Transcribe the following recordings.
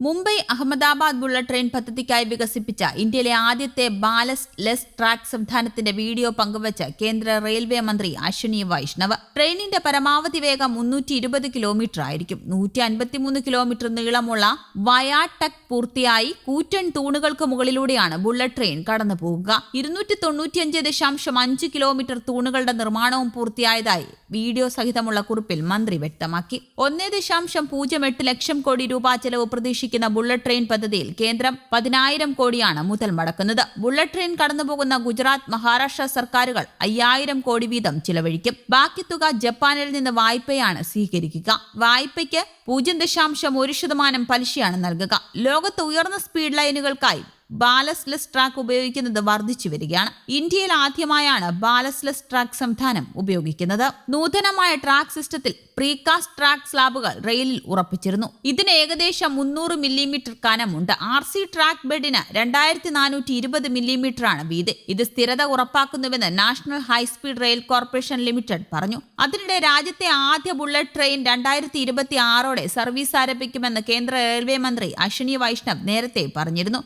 Mumbai Ahmedabad bullet train പദ്ധതിക്കായി വികസിപ്പിച്ച ഇന്ത്യയിലെ ആദ്യത്തെ ബാലസ്റ്റ് ലെസ് ട്രാക്ക് സംവിധാനത്തിന്റെ വീഡിയോ പങ്കുവച്ച് കേന്ദ്ര റെയിൽവേ മന്ത്രി അശ്വിനി വൈഷ്ണവ്. ട്രെയിനിന്റെ പരമാവധി വേഗം മുന്നൂറ്റി ഇരുപത് കിലോമീറ്റർ ആയിരിക്കും. നൂറ്റി അൻപത്തിമൂന്ന് കിലോമീറ്റർ നീളമുള്ള വയാടക് പൂർത്തിയായി കൂറ്റൻ തൂണുകൾക്ക് മുകളിലൂടെയാണ് ബുള്ളറ്റ് ട്രെയിൻ കടന്നു പോകുക ഇരുന്നൂറ്റി തൊണ്ണൂറ്റിയഞ്ച് ദശാംശം അഞ്ച് കിലോമീറ്റർ തൂണുകളുടെ നിർമ്മാണവും പൂർത്തിയായതായി വീഡിയോ സഹിതമുള്ള കുറിപ്പിൽ മന്ത്രി വ്യക്തമാക്കി. ഒന്നേ ദശാംശം പൂജ്യം എട്ട് ലക്ഷം കോടി രൂപ ചെലവ് പ്രതീക്ഷിക്കുന്ന ബുള്ളറ്റ് ട്രെയിൻ പദ്ധതിയിൽ കേന്ദ്രം പതിനായിരം കോടിയാണ് മുതൽ മടക്കുന്നത്. ബുള്ളറ്റ് ട്രെയിൻ കടന്നുപോകുന്ന ഗുജറാത്ത് മഹാരാഷ്ട്ര സർക്കാരുകൾ അയ്യായിരം കോടി വീതം ചിലവഴിക്കും. ബാക്കി തുക ജപ്പാനിൽ നിന്ന് വായ്പയാണ് സ്വീകരിക്കുക. വായ്പയ്ക്ക് പൂജ്യം ദശാംശം ഒരു ശതമാനം പലിശയാണ് നൽകുക. ലോകത്ത് ഉയർന്ന സ്പീഡ് ലൈനുകൾക്കായി ബാലസ്ലെസ് ട്രാക്ക് ഉപയോഗിക്കുന്നത് വർദ്ധിച്ചു വരികയാണ്. ഇന്ത്യയിൽ ആദ്യമായാണ് ബാലസ്ലെസ് ട്രാക്ക് സംവിധാനം ഉപയോഗിക്കുന്നത്. നൂതനമായ ട്രാക്ക് സിസ്റ്റത്തിൽ പ്രീകാസ്റ്റ് ട്രാക്ക് സ്ലാബുകൾ റെയിലിൽ ഉറപ്പിച്ചിരുന്നു. ഇതിന് ഏകദേശം മുന്നൂറ് മില്ലിമീറ്റർ കനമുണ്ട്. ആർ സി ട്രാക്ക് ബെഡിന് രണ്ടായിരത്തി നാനൂറ്റി ഇരുപത് മില്ലിമീറ്റർ ആണ് വീതി. ഇത് സ്ഥിരത ഉറപ്പാക്കുന്നുവെന്ന് national high speed rail corporation limited പറഞ്ഞു. അതിനിടെ രാജ്യത്തെ ആദ്യ ബുള്ളറ്റ് ട്രെയിൻ രണ്ടായിരത്തി ഇരുപത്തി ആറോടെ സർവീസ് ആരംഭിക്കുമെന്ന് കേന്ദ്ര റെയിൽവേ മന്ത്രി അശ്വിനി വൈഷ്ണവ് നേരത്തെ പറഞ്ഞിരുന്നു.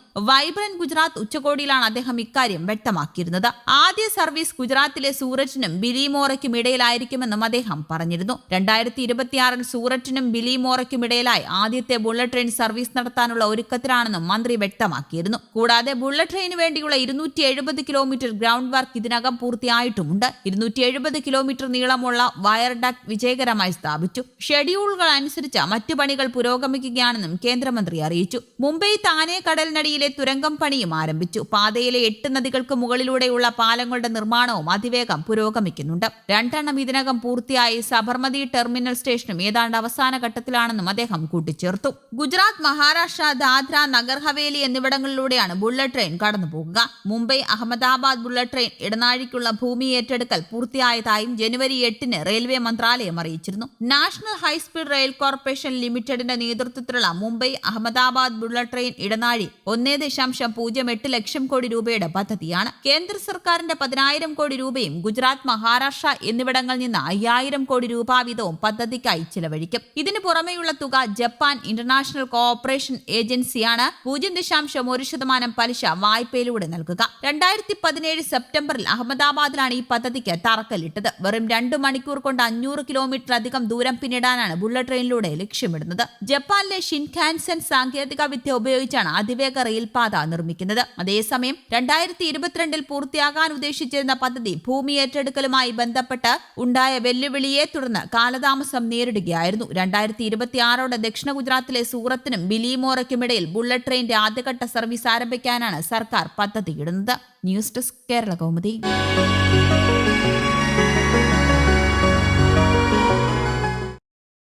വൈബ്രന്റ് ഗുജറാത്ത് ഉച്ചകോടിയിലാണ് അദ്ദേഹം ഇക്കാര്യം വ്യക്തമാക്കിയിരുന്നത്. ആദ്യ സർവീസ് ഗുജറാത്തിലെ സൂററ്റിനും ബിലിമോറയ്ക്കും ഇടയിലായിരിക്കുമെന്നും അദ്ദേഹം പറഞ്ഞിരുന്നു. രണ്ടായിരത്തി ഇരുപത്തിയാറിൽ സൂററ്റിനും ബിലിമോറയ്ക്കും ഇടയിലായി ആദ്യത്തെ ബുള്ളറ്റ് ട്രെയിൻ സർവീസ് നടത്താനുള്ള ഒരുക്കത്തിലാണെന്നും മന്ത്രി വ്യക്തമാക്കിയിരുന്നു. കൂടാതെ ബുള്ളറ്റ് ട്രെയിന് വേണ്ടിയുള്ള ഇരുന്നൂറ്റി എഴുപത് കിലോമീറ്റർ ഗ്രൗണ്ട് വർക്ക് ഇതിനകം പൂർത്തിയായിട്ടുമുണ്ട്. ഇരുന്നൂറ്റി എഴുപത് കിലോമീറ്റർ നീളമുള്ള വയർ ഡക്ട് വിജയകരമായി സ്ഥാപിച്ചു. ഷെഡ്യൂളുകൾ അനുസരിച്ച് മറ്റു പണികൾ പുരോഗമിക്കുകയാണെന്നും കേന്ദ്രമന്ത്രി അറിയിച്ചു. മുംബൈ താനെ കടലിനടിയിലെ തുരങ്കം പണിയും ആരംഭിച്ചു. പാതയിലെ എട്ട് നദികൾക്ക് മുകളിലൂടെയുള്ള പാലങ്ങളുടെ നിർമ്മാണവും അതിവേഗം പുരോഗമിക്കുന്നുണ്ട്. രണ്ടെണ്ണം ഇതിനകം പൂർത്തിയായി. സബർമതി ടെർമിനൽ സ്റ്റേഷനും ഏതാണ്ട് അവസാന ഘട്ടത്തിലാണെന്നും അദ്ദേഹം കൂട്ടിച്ചേർത്തു. ഗുജറാത്ത് മഹാരാഷ്ട്ര ദാദ്ര നഗർ ഹവേലി എന്നിവിടങ്ങളിലൂടെയാണ് ബുള്ളറ്റ് ട്രെയിൻ കടന്നുപോകുക. മുംബൈ അഹമ്മദാബാദ് ബുള്ളറ്റ് ട്രെയിൻ ഇടനാഴിക്കുള്ള ഭൂമി ഏറ്റെടുക്കൽ പൂർത്തിയായതായും ജനുവരി എട്ടിന് റെയിൽവേ മന്ത്രാലയം അറിയിച്ചിരുന്നു. നാഷണൽ ഹൈസ്പീഡ് റെയിൽ കോർപ്പറേഷൻ ലിമിറ്റഡിന്റെ നേതൃത്വത്തിലുള്ള മുംബൈ അഹമ്മദാബാദ് ബുള്ളറ്റ് ട്രെയിൻ ഇടനാഴി ഒന്നേ ദശാംശം പൂജ്യം എട്ട് ലക്ഷം കോടി രൂപയുടെ പദ്ധതിയാണ്. കേന്ദ്ര സർക്കാരിന്റെ പതിനായിരം കോടി രൂപയും ഗുജറാത്ത് മഹാരാഷ്ട്ര എന്നിവിടങ്ങളിൽ നിന്ന് അയ്യായിരം കോടി രൂപ വീതവും പദ്ധതിക്കായി ചിലവഴിക്കും. ഇതിനു പുറമെയുള്ള തുക ജപ്പാൻ ഇന്റർനാഷണൽ കോഓപ്പറേഷൻ ഏജൻസിയാണ്. പൂജ്യം ദശാംശം ഒരു ശതമാനം പലിശ വായ്പയിലൂടെ നൽകുക. രണ്ടായിരത്തി പതിനേഴ് സെപ്റ്റംബറിൽ അഹമ്മദാബാദിലാണ് ഈ പദ്ധതിക്ക് തറക്കല്ലിട്ടത്. വെറും രണ്ടു മണിക്കൂർ കൊണ്ട് അഞ്ഞൂറ് കിലോമീറ്റർ അധികം ദൂരം പിന്നിടാനാണ് ബുള്ളറ്റ് ട്രെയിനിലൂടെ ലക്ഷ്യമിടുന്നത്. ജപ്പാനിലെ ഷിൻഖാൻസൻ സാങ്കേതിക വിദ്യ ഉപയോഗിച്ചാണ് അതിവേഗ റെയിൽപാത നിർമ്മിക്കുന്നത്. അതേസമയം രണ്ടായിരത്തി ഇരുപത്തിരണ്ടിൽ പൂർത്തിയാകാൻ ഉദ്ദേശിച്ചിരുന്ന പദ്ധതി ഭൂമി ഏറ്റെടുക്കലുമായി ബന്ധപ്പെട്ട് ഉണ്ടായ വെല്ലുവിളിയെ തുടർന്ന് കാലതാമസം നേരിടുകയായിരുന്നു. രണ്ടായിരത്തി ഇരുപത്തിയാറോടെ ദക്ഷിണ ഗുജറാത്തിലെ സൂറത്തിനും ബിലിമോറയ്ക്കുമിടയിൽ ബുള്ളറ്റ് ട്രെയിന്റെ ആദ്യഘട്ട സർവീസ് ആരംഭിക്കാനാണ് സർക്കാർ പദ്ധതിയിടുന്നത്. News desk Kerala Kaumudi.